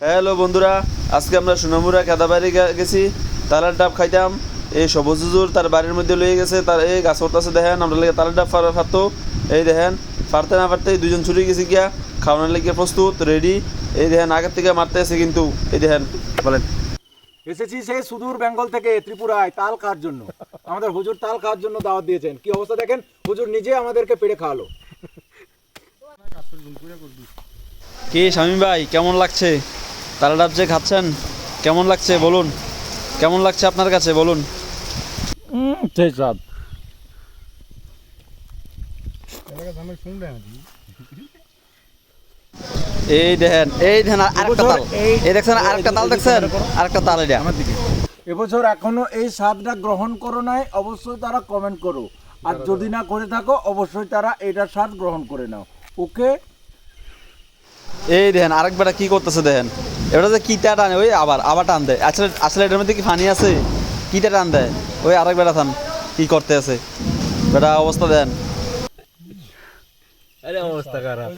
Hello বন্ধুরা আজকে আমরা সোনামুরা কাদাবাড়ি গে- গেছি তালার ডাব খাইতাম। এই সবুজ হুজুর তার বাড়ির মধ্যে লয়ে গেছে তার এই গাছ আছে দেখেন আমরা লেগে তালার ডাব ফার- ফারতো এই দেখেন পারতে না পারতে দুজন ছুটে গেছি গিয়া খাওয়ানোর লেগে প্রস্তুত রেডি এই দেখেন আগের থেকে মারতে আছে কিন্তু এই দেখেন বলেন। এসেছি সেই সুদূর বেঙ্গল থেকে ত্রিপুরায় তাল খাওয়ার জন্য। আমাদের হুজুর তাল খাওয়ার জন্য দাওয়াত দিয়েছেন। কি অবস্থা দেখেন? হুজুর নিজে আমাদেরকে পেড়ে খাওয়ালো। কি স্বামী ভাই কেমন লাগছে? তালা ডাব যে খাচ্ছেন কেমন লাগছে বলুন? কেমন লাগছে আপনার কাছে বলুন? এই দেখেন এই দেখেন আর- আরেকটা তাল। এই- দেখছেন আরেকটা তাল দেখছেন? আরেকটা তাল এটা। আমার দিকে। এবছর এখনও এই স্বাদটা গ্রহণ করো নাই অবশ্যই তারা কমেন্ট করো। আর যদি না করে থাকো অবশ্যই তারা এটার স্বাদ গ্রহণ করে নাও। ওকে এই দেখেন আরেকবার কি করতেছে দেখেন? এটা যে কিটা টানে, ওই আবার আবার টান দেয়। আসলে আসলে এটার মধ্যে কি ফানি আছে? কিটা টান দেয়। ওই আরেক বেটা থান, কি করতে আছে? বেটা অবস্থা দেন। অবস্থা খারাপ।